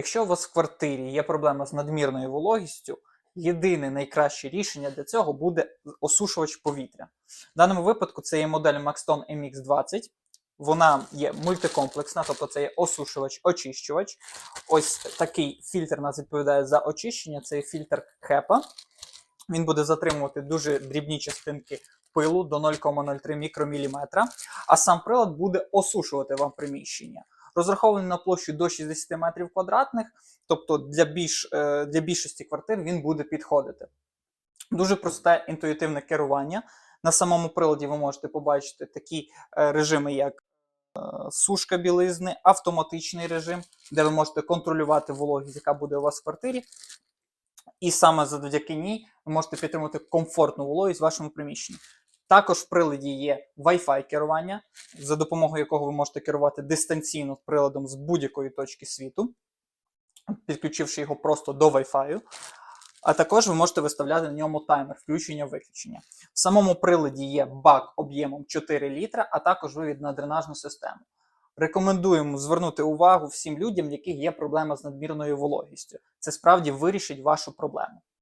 Якщо у вас в квартирі є проблема з надмірною вологістю, єдине найкраще рішення для цього буде осушувач повітря. В даному випадку це є модель Maxton MX20. Вона є мультикомплексна, тобто це є осушувач, очищувач. Ось такий фільтр нас відповідає за очищення. Це є фільтр HEPA. Він буде затримувати дуже дрібні частинки пилу до 0,03 мікроміліметра, а сам прилад буде осушувати вам приміщення. Розрахований на площу до 60 метрів квадратних, тобто для, більш, е, для більшості квартир він буде підходити. Дуже просте інтуїтивне керування. На самому приладі ви можете побачити такі е, режими, як е, сушка білизни, автоматичний режим, де ви можете контролювати вологість, яка буде у вас в квартирі. І саме завдяки ній ви можете підтримувати комфортну вологість в вашому приміщенні. Також в приладі є Wi-Fi керування, за допомогою якого ви можете керувати дистанційно приладом з будь-якої точки світу, підключивши його просто до Wi-Fi. А також ви можете виставляти на ньому таймер включення-виключення. В самому приладі є бак об'ємом 4 літра, а також вивід на дренажну систему. Рекомендуємо звернути увагу всім людям, в яких є проблема з надмірною вологістю. Це справді вирішить вашу проблему.